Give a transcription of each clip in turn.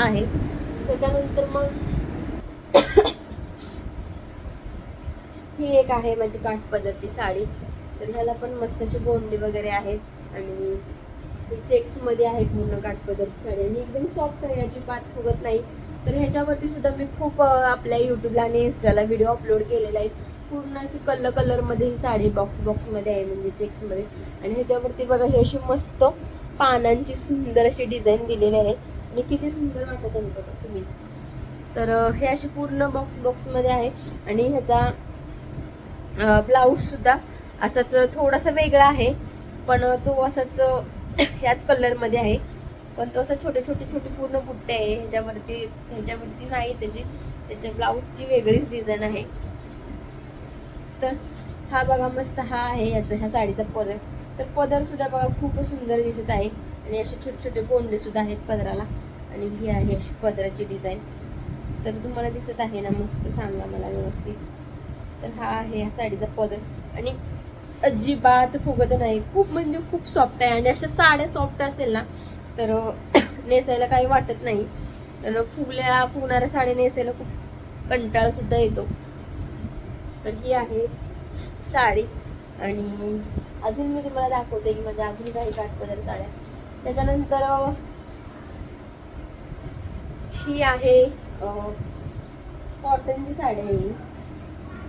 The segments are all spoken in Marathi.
आहे. त्याच्यानंतर मग ही एक आहे माझी काठपदरची साडी. तर ह्याला पण मस्त अशी गोंडी वगैरे आहेत. आणि चेक्समध्ये आहे पूर्ण काठपदरची साडी. आणि एकदम सॉफ्ट आहे याची पात फुगत नाही. तर ह्याच्यावरती सुद्धा मी खूप आपल्या युट्यूबला आणि इन्स्टाला व्हिडिओ अपलोड केलेला आहेत. पूर्ण अशी कलर कलरमध्ये ही साडी बॉक्स बॉक्समध्ये आहे म्हणजे चेक्समध्ये. आणि ह्याच्यावरती बघा ही अशी मस्त पानांची सुंदर अशी डिझाईन दिलेली आहे. आणि किती सुंदर वाटत आहे बघा तुम्हीच. तर हे अशी पूर्ण बॉक्स बॉक्समध्ये आहे. आणि ह्याचा ब्लाऊजसुद्धा असाच थोडासा वेगळा आहे. पण तो असाच ह्याच कलरमध्ये आहे. पण तो असं छोटे छोटे छोटे पूर्ण बुट्टे आहे. ह्याच्यावरती ह्याच्यावरती नाही त्याची त्याच्या ब्लाऊजची वेगळीच डिझाईन आहे. तर हा बघा मस्त हा आहे ह्याचा ह्या साडीचा पदर. तर पदर सुद्धा बघा खूप सुंदर दिसत आहे. आणि असे छोटे छोटे गोंडे सुद्धा आहेत पदराला. आणि ही आहे अशी पदराची डिझाईन तर तुम्हाला दिसत आहे ना मस्त सांगा मला व्यवस्थित. तर हा आहे ह्या साडीचा पदर. आणि अजिबात फुगत नाही. खूप म्हणजे खूप सॉफ्ट आहे. आणि अशा साड्या सॉफ्ट असेल ना तर नेसायला काही वाटत नाही. तर फुगल्या फुगणाऱ्या साड्या नेसायला खूप कंटाळासुद्धा येतो. तर ही आहे साडी. आणि अजून मी तुम्हाला दाखवते की माझ्या अजून काही काठपदर साड्या. त्याच्यानंतर ही आहे कॉटनची साडी आहे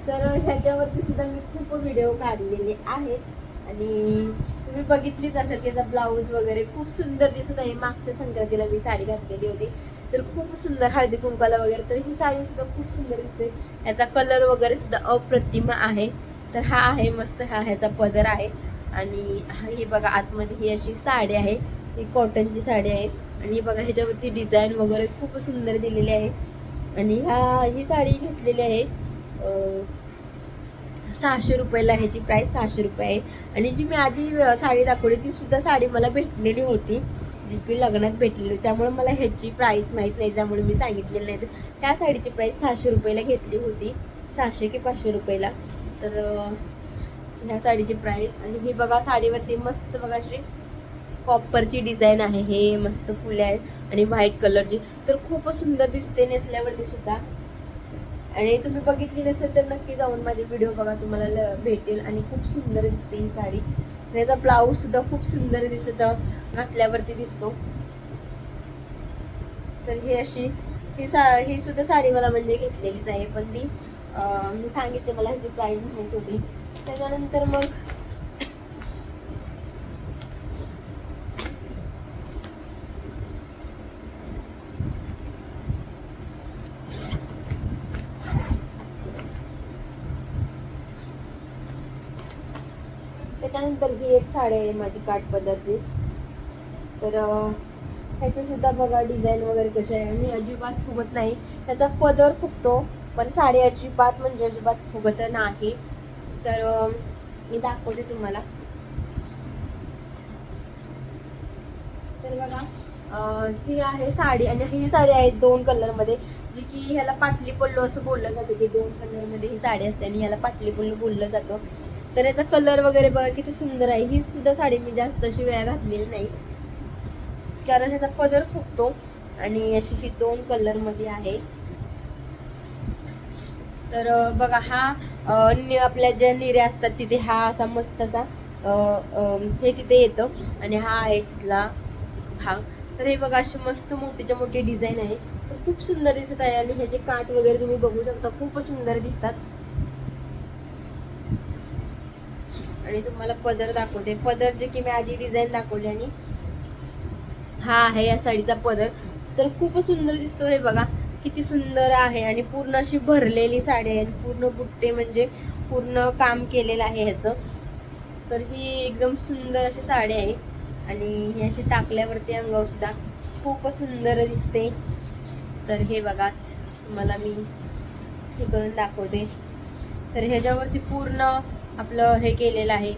तर ह्याच्यावरती सुद्धा मी खूप व्हिडिओ काढलेले आहेत. आणि तुम्ही बघितलीच असेल की त्याचा ब्लाऊज वगैरे खूप सुंदर दिसत आहे. मागच्या संक्रांतीला मी साडी घातलेली होती. तर खूप सुंदर हळदी कुंकाला वगैरे तर ही साडी सुद्धा खूप सुंदर दिसते. याचा कलर वगैरे सुद्धा अप्रतिम आहे. तर हा आहे मस्त हा ह्याचा पदर आहे. आणि ही बघा आतमध्ये ही अशी साडी आहे. ही कॉटनची साडी आहे. आणि बघा ह्याच्यावरती डिझाईन वगैरे खूप सुंदर दिलेली आहे. आणि ह्या ही साडी घेतलेली आहे. सहाशे रुपयाला ह्याची प्राईस सहाशे रुपये आहे. आणि जी मी आधी साडी दाखवली ती सुद्धा साडी मला भेटलेली होती. जी की लग्नात भेटलेली त्यामुळे मला ह्याची प्राईस माहीत नाही. त्यामुळे मी सांगितलेली नाही. तर साडीची प्राईस सहाशे रुपयाला घेतली होती. सहाशे की पाचशे रुपयाला. तर ह्या साडीची प्राईस आणि ही बघा साडीवरती मस्त बघा अशी कॉपरची डिझाईन आहे हे मस्त फुले आहेत आणि व्हाईट कलरची तर खूप सुंदर दिसते नेसल्यावरती सुद्धा. आणि तुम्ही बघितली नसेल तर नक्की जाऊन माझे व्हिडिओ बघा तुम्हाला भेटेल आणि खूप सुंदर दिसते ही साडी. त्याचा ब्लाऊज सुद्धा खूप सुंदर दिसत घातल्यावरती दिसतो. तर ही अशी ही सा ही सुद्धा साडी मला म्हणजे घेतलेलीच आहे पण ती मी सांगितले मला ह्याची प्राईज माहीत होती. त्याच्यानंतर मग तर ही एक साडी आहे माझी काठपदरची तर ह्याची सुद्धा बघा डिझाईन वगैरे कशी आहे. आणि अजिबात फुगत नाही. त्याचा पदर फुगतो पण साडी अजिबात म्हणजे अजिबात फुगत नाही. तर मी दाखवते तुम्हाला. तर बघा ही आहे साडी आणि ही साडी आहे दोन कलरमध्ये जी की ह्याला पाटली पल्लू असं बोललं जातं की दोन कलरमध्ये ही साडी असते आणि ह्याला पाटली पल्लू बोललं जातं. तर याचा कलर वगैरे बघा किती सुंदर आहे. ही सुद्धा साडी मी जास्त अशी वेळा घातलेली नाही. कारण ह्याचा पदर फुगतो आणि अशी ही दोन कलरमध्ये आहे. तर बघा हा नि- आपल्या ज्या निऱ्या असतात तिथे हा असा मस्त असा हे तिथे येतं आणि हा आहे तिथला भाग. तर हे बघा अशी मस्त मोठीच्या मोठी डिझाईन आहे. तर खूप सुंदर दिसत आहे आणि ह्याचे काठ वगैरे तुम्ही बघू शकता. खूप सुंदर दिसतात. आणि तुम्हाला पदर दाखवते. पदर जे की मी आधी डिझाईन दाखवली आणि हा आहे या साडीचा पदर. तर खूप सुंदर दिसतो हे बघा. किती सुंदर आहे आणि पूर्ण अशी भरलेली साडी आहे. आणि पूर्ण बुट्टे म्हणजे पूर्ण काम केलेलं आहे ह्याचं. तर ही एकदम सुंदर अशी साडी आहे. आणि ही अशी टाकल्यावरती अंगावर सुद्धा खूप सुंदर दिसते. तर हे बघाच. तुम्हाला मी हे करून दाखवते. तर ह्याच्यावरती पूर्ण आपलं हे केलेलं आहे.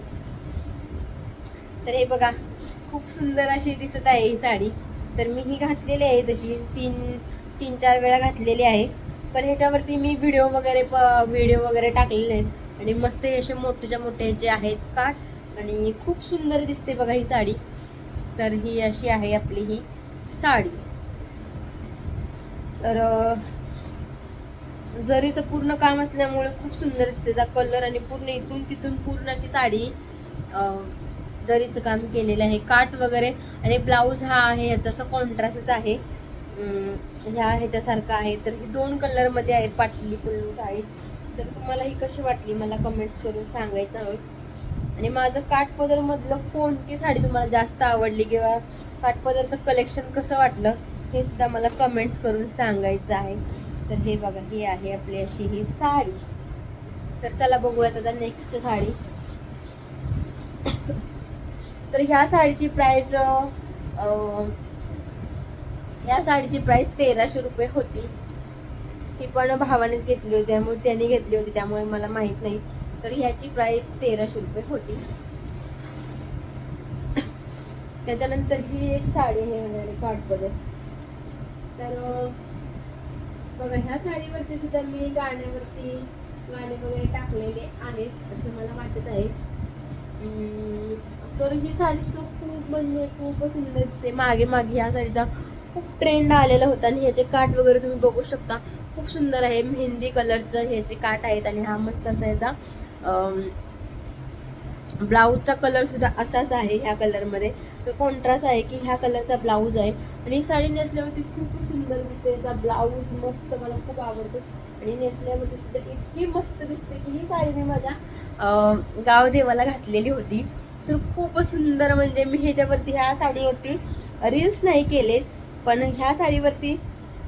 तर हे बघा खूप सुंदर अशी दिसत आहे ही साडी. तर मी ही घातलेली आहे तशी तीन तीन चार वेळा घातलेली आहे. पण ह्याच्यावरती मी व्हिडिओ वगैरे प व्हिडिओ वगैरे टाकलेले आहेत. आणि मस्त हे असे मोठेच्या मोठे जे आहेत काठ आणि खूप सुंदर दिसते बघा ही साडी. तर ही अशी आहे आपली ही साडी. तर जरीचं पूर्ण काम असल्यामुळे खूप सुंदर दिसते. त्याचा कलर आणि पूर्ण इथून तिथून पूर्ण अशी साडी जरीचं काम केलेलं आहे. काट वगैरे आणि ब्लाऊज हा आहे याचा असं कॉन्ट्रास्टच आहे. ह्या ह्याच्यासारखा आहे. तर ही दोन कलरमध्ये आहे पाटली फुल्लू साडी. तर तुम्हाला ही कशी वाटली मला कमेंट्स करून सांगायचं हवं आणि माझं काठपदरमधलं कोणती साडी तुम्हाला जास्त आवडली किंवा काठपदरचं कलेक्शन कसं वाटलं हे सुद्धा मला कमेंट्स करून सांगायचं आहे. तर हे बघा ही आहे आपली अशी ही साडी. तर चला बघूयात आता नेक्स्ट साडी. तर ह्या साडीची प्राइस ह्या साडीची प्राइस तेराशे रुपये होती. ती पण भावानेच घेतली होती त्यामुळे त्यांनी घेतली होती त्यामुळे मला माहीत नाही. तर ह्याची प्राइस तेराशे रुपये होती. त्याच्यानंतर ही एक साडी आहे काठपदर तर बघा ह्या साडीवरती सुद्धा मी गाण्यावरती गाणे वगैरे टाकलेले आहेत असं मला वाटत आहे. तर ही साडी सुद्धा खूप म्हणजे खूप सुंदर दिसते. मागे मागे ह्या साडीचा खूप ट्रेंड आलेला होता आणि ह्याचे काठ वगैरे तुम्ही बघू शकता. खूप सुंदर आहे. मेहंदी कलरचं ह्याचे काठ आहेत आणि हा मस्त असा याचा ब्लाऊजचा कलर सुद्धा असाच आहे ह्या कलरमध्ये कॉन्ट्रास्ट आहे की ह्या कलरचा ब्लाऊज आहे. आणि ही साडी नेसल्यावरती खूप सुंदर दिसते. याचा ब्लाऊज मस्त मला खूप आवडतो. आणि नेसल्यावरती सुद्धा इतकी मस्त दिसते की ही साडी मी माझ्या गावदेवाला गाव देवाला घातलेली होती. तर खूप सुंदर म्हणजे मी ह्याच्यावरती ह्या साडीवरती रील्स नाही केले पण ह्या साडीवरती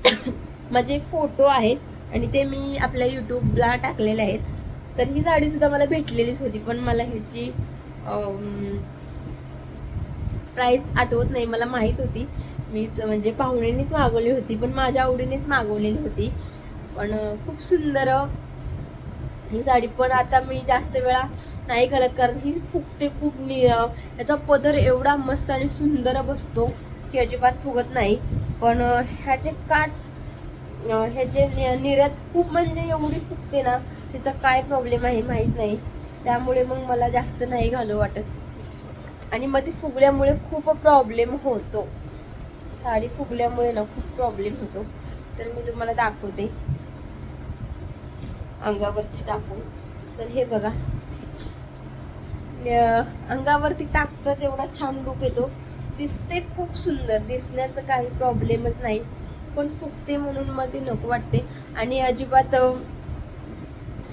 माझे फोटो आहेत. आणि ते मी आपल्या यूट्यूबला टाकलेले आहेत. तर ही साडीसुद्धा मला भेटलेलीच होती. पण मला ह्याची प्राईस आठवत नाही मला माहीत होती. मीच म्हणजे पाहुण्यांनीच मागवली होती पण माझ्या आवडीनेच मागवलेली होती. पण खूप सुंदर ही साडी. पण आता मी जास्त वेळा नाही घालत कारण ही फुगते खूप नि याचा पदर एवढा मस्त आणि सुंदर बसतो की अजिबात फुगत नाही. पण ह्याचे काठ ह्याचे नि- निर्यात खूप म्हणजे एवढी फुगते ना तिचा काय प्रॉब्लेम आहे माहीत नाही. त्यामुळे मग मला जास्त नाही घालू वाटत. आणि मग ती फुगल्यामुळे खूप प्रॉब्लेम होतो. साडी फुगल्यामुळे ना खूप प्रॉब्लेम होतो. तर मी तुम्हाला दाखवते. अंगावरती टाकून. तर हे बघा. अंगावरती टाकता जेवढा छान लुक येतो दिसते खूप सुंदर. दिसण्याचं काही प्रॉब्लेमच नाही. पण फुगते म्हणून मग ती नको वाटते. आणि अजिबात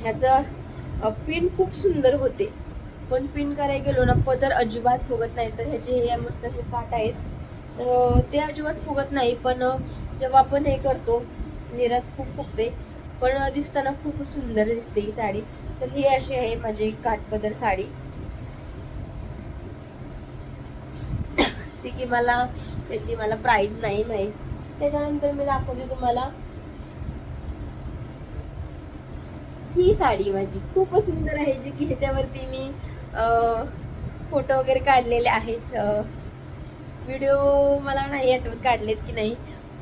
ह्याचं पिन खूप सुंदर होते. पण पिन करायला गेलो ना पदर अजिबात फुगत नाही. तर ह्याचे हे मस्त असे काट आहेत. तर ते अजिबात फुगत नाही पण जेव्हा आपण हे करतो निरात खूप फुगते. पण दिसताना खूप सुंदर दिसते ही साडी. तर ही अशी आहे माझी काठपदर साडी. ती की मला त्याची मला प्राइस नाही माहीत. त्याच्यानंतर मी दाखवते तुम्हाला. ही साडी माझी खूप सुंदर आहे जी की ह्याच्यावरती मी फोटो वगैरे काढलेले आहेत. व्हिडिओ मला नाही आठवत काढलेत की नाही.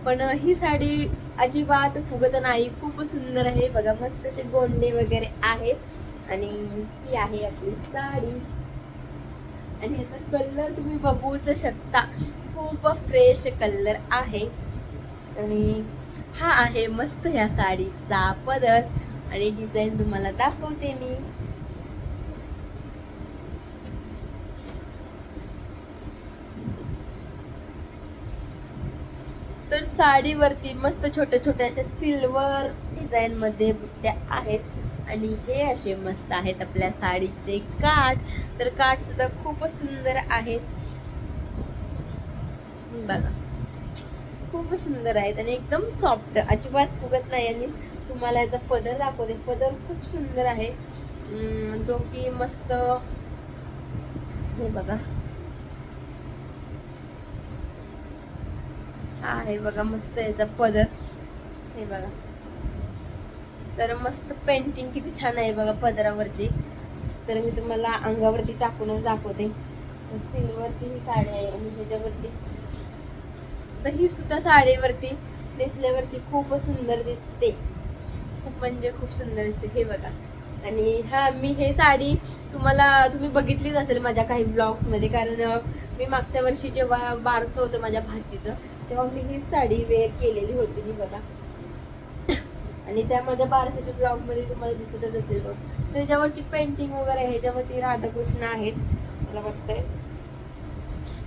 पण ही साडी अजिबात फुगत नाही. खूप सुंदर आहे. बघा मस्त असे गोंडे वगैरे आहेत. आणि ही आहे आपली साडी. आणि ह्याचा कलर तुम्ही बघूच शकता. खूप फ्रेश कलर आहे. आणि हा आहे मस्त ह्या साडीचा पदर. आणि डिझाईन तुम्हाला दाखवते मी तर साडीवरती मस्त छोट्या छोट्या अशा सिल्वर डिझाईन मध्ये बुट्ट्या आहेत. आणि हे असे मस्त आहेत आपल्या साडीचे काठ. तर काठ सुद्धा खूपच सुंदर आहेत. बघा. खूप सुंदर आहेत आणि एकदम सॉफ्ट अजिबात फुगत नाही आणि तुम्हाला याचा पदर दाखवते. पदर खूप सुंदर आहे. जो की मस्त हे बघा. हा आहे बघा मस्त याचा पदर. हे बघा. तर मस्त पेंटिंग किती छान आहे बघा पदरावरची. तर मी तुम्हाला अंगावरती टाकूनच दाखवते. सिल्वरची ही साडी आहे आणि ह्याच्यावरती. तर ही सुद्धा साडीवरती नेसल्यावरती खूप सुंदर दिसते. खूप म्हणजे खूप सुंदर दिसते. हे बघा. आणि हा मी हे साडी तुम्हाला तुम्ही बघितलीच असेल माझ्या काही ब्लॉग्समध्ये कारण मी मागच्या वर्षी जेव्हा बारसं होतं माझ्या भाचीचं तेव्हा मी ही साडी वेअर केलेली होती ही बघा. आणि त्यामध्ये बारशाच्या ब्लॉगमध्ये तुम्हाला दिसतच असेल बघ. त्याच्यावरची पेंटिंग वगैरे आहे ह्याच्यावरती राधाकृष्ण आहेत मला वाटतंय.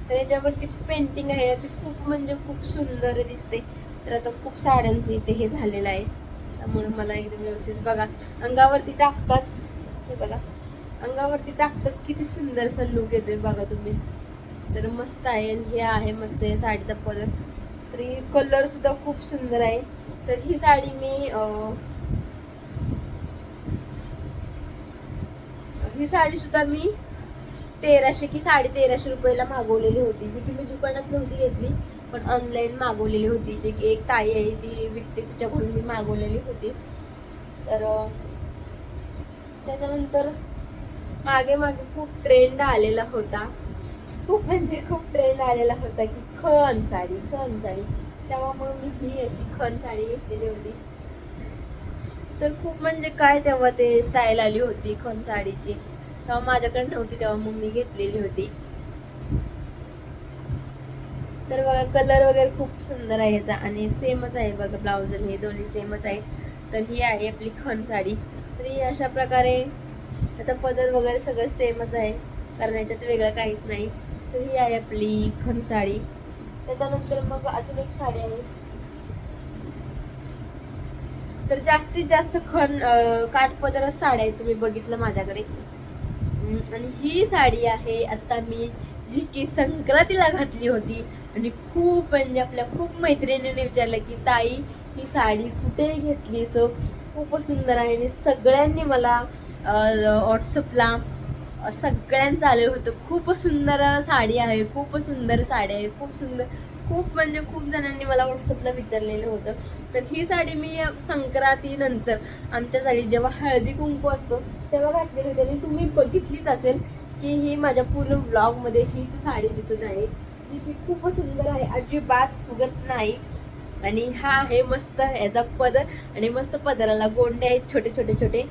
तर याच्यावरती पेंटिंग आहे ती खूप म्हणजे खूप सुंदर दिसते. तर आता खूप साड्यांचं इथे हे झालेलं आहे. त्यामुळे मला एकदम व्यवस्थित बघा. अंगावरती टाकताच हे बघा. अंगावरती टाकताच किती सुंदर असा लुक येतोय बघा तुम्ही. तर मस्त आहे आणि हे आहे मस्त आहे साडीचा कलर तरी कलर सुद्धा खूप सुंदर आहे. तर ही साडी मी ही साडी सुद्धा मी तेराशे की साडे तेराशे रुपयाला मागवलेली होती. जी की मी दुकानात नव्हती घेतली पण ऑनलाईन मागवलेली होती. जी की एक ताई आहे ती विकते तिच्याकडून मी मागवलेली होती. तर त्याच्यानंतर मागे मागे खूप ट्रेंड आलेला होता. खूप म्हणजे खूप ट्रेंड आलेला होता की खण साडी खण साडी. तेव्हा मग मी ही अशी खण साडी घेतलेली होती. तर खूप म्हणजे काय तेव्हा ते स्टाईल आली होती खण साडीची. तेव्हा माझ्याकडे नव्हती तेव्हा मग मी घेतलेली होती. तर बघा कलर वगैरे खूप सुंदर आहे याचा आणि सेमच आहे बघा ब्लाउज हे दोन्ही सेमच आहे. तर ही आहे आपली खण साडी. तर ही अशा प्रकारे त्याचा पदर वगैरे सगळं सेमच आहे. कारण याच्यात वेगळं काहीच नाही. तर ही आहे आपली खन साडी. त्याच्यानंतर मग अजून एक साडी आहे. तर जास्तीत जास्त खण काठपदरच साड्या आहेत तुम्ही बघितलं माझ्याकडे. आणि ही साडी आहे आता मी जी की संक्रांतीला घातली होती. आणि खूप म्हणजे आपल्या खूप मैत्रिणीने विचारलं की ताई ही साडी कुठे घेतली सो हो? खूपच सुंदर आहे. आणि सगळ्यांनी मला व्हॉट्सअपला सगळ्यांचं आलेलं होतं. खूप सुंदर साडी आहे खूप सुंदर साडी आहे खूप सुंदर खूप म्हणजे खूप जणांनी मला व्हॉट्सअपला विचारलेलं होतं. तर ही साडी मी संक्रांतीनंतर आमच्या साडी जेव्हा हळदी कुंकू असतो तेव्हा घातलेली होती. आणि तुम्ही बघितलीच असेल की ही माझ्या पूर्ण ब्लॉगमध्ये हीच साडी दिसत आहे. जी की खूप सुंदर आहे अजिबात फुगत नाही. आणि हा आहे मस्त याचा पदर. आणि मस्त पदराला गोंडे आहेत छोटे छोटे छोटे.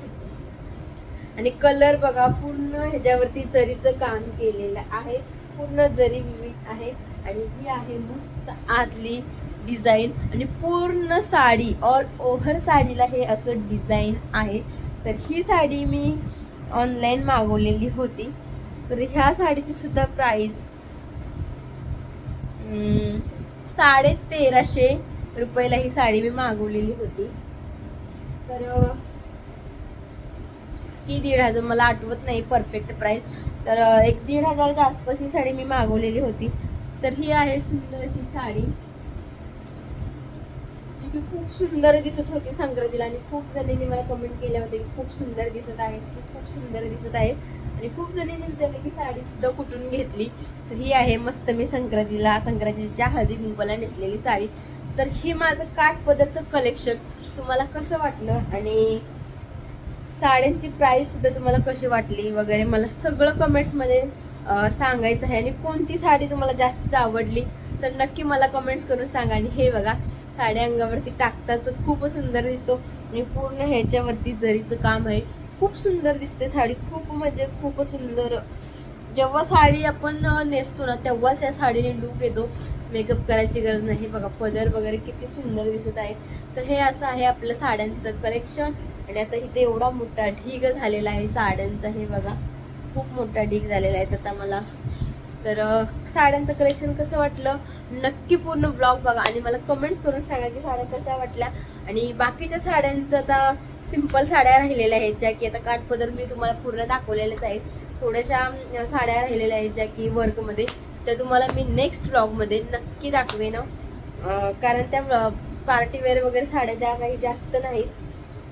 आणि कलर बघा पूर्ण ह्याच्यावरती जरीचं काम केलेलं आहे पूर्ण जरी विविध आहे आणि ही आहे मस्त आतली डिझाईन आणि पूर्ण साडी ऑल ओव्हर साडीला हे असं डिझाईन आहे. तर ही साडी मी ऑनलाईन मागवलेली होती. तर ह्या साडीची सुद्धा प्राईज साडे तेराशे रुपयाला ही साडी मी मागवलेली होती. तर की दीड हजार मला आठवत नाही परफेक्ट प्राईस तर एक दीड हजारच्या आसपास ही साडी मी मागवलेली होती. तर ही आहे सुंदर अशी साडी. जी खूप सुंदर दिसत होती संक्रांतीला आणि खूप जणींनी मला कमेंट केल्या होत्या की खूप सुंदर दिसत आहे खूप सुंदर दिसत आहे. आणि खूप जणींनी विचारलं की साडी सुद्धा कुठून घेतली? तर ही आहे मस्त मी संक्रांतीला संक्रांतीच्या हळदी कुंकवाला नेसलेली साडी. तर ही माझं काठ पदरचं कलेक्शन तुम्हाला कसं वाटलं? आणि साड्यांची प्राइस सुद्धा तुम्हाला कशी वाटली वगैरे? मला सगळं कमेंट्समध्ये सांगायचं आहे. आणि कोणती साडी तुम्हाला जास्त आवडली तर नक्की मला कमेंट्स करून सांगा. आणि हे बघा साड्या अंगावरती टाकताच खूप सुंदर दिसतो. आणि पूर्ण ह्याच्यावरती जरीचं काम आहे खूप सुंदर दिसते साडी. खूप म्हणजे खूप सुंदर जेव्हा साडी आपण नेसतो ना तेव्हाच या साडीने लूक येतो मेकअप करायची गरज नाही. बघा पदर वगैरे किती सुंदर दिसत आहे. तर हे असं आहे आपलं साड्यांचं कलेक्शन आणि आता इथे एवढा मोठा ढीग झालेला आहे साड्यांचा. हे बघा खूप मोठा ढीग झालेला आहे आता मला. तर साड्यांचं कलेक्शन कसं वाटलं? नक्की पूर्ण ब्लॉग बघा आणि मला कमेंट्स करून सांगा की साड्या कशा वाटल्या. आणि बाकीच्या साड्यांचं आता सिंपल साड्या राहिलेल्या आहेत ज्या की आता काठपदर मी तुम्हाला पूर्ण दाखवलेल्याच आहेत. थोड्याशा साड्या राहिलेल्या आहेत ज्या की वर्कमध्ये त्या तुम्हाला मी नेक्स्ट ब्लॉगमध्ये नक्की दाखवेन कारण त्या पार्टीवेअर वगैरे साड्या त्या काही जास्त नाहीत.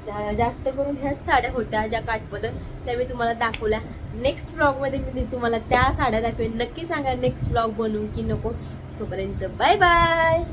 त्या जास्त करून ह्याच साड्या होत्या ज्या काठपदर त्या मी तुम्हाला दाखवल्या. नेक्स्ट ब्लॉगमध्ये मी तुम्हाला त्या साड्या दाखवेन. नक्की सांगा नेक्स्ट ब्लॉग बनवू की नको. तोपर्यंत बाय बाय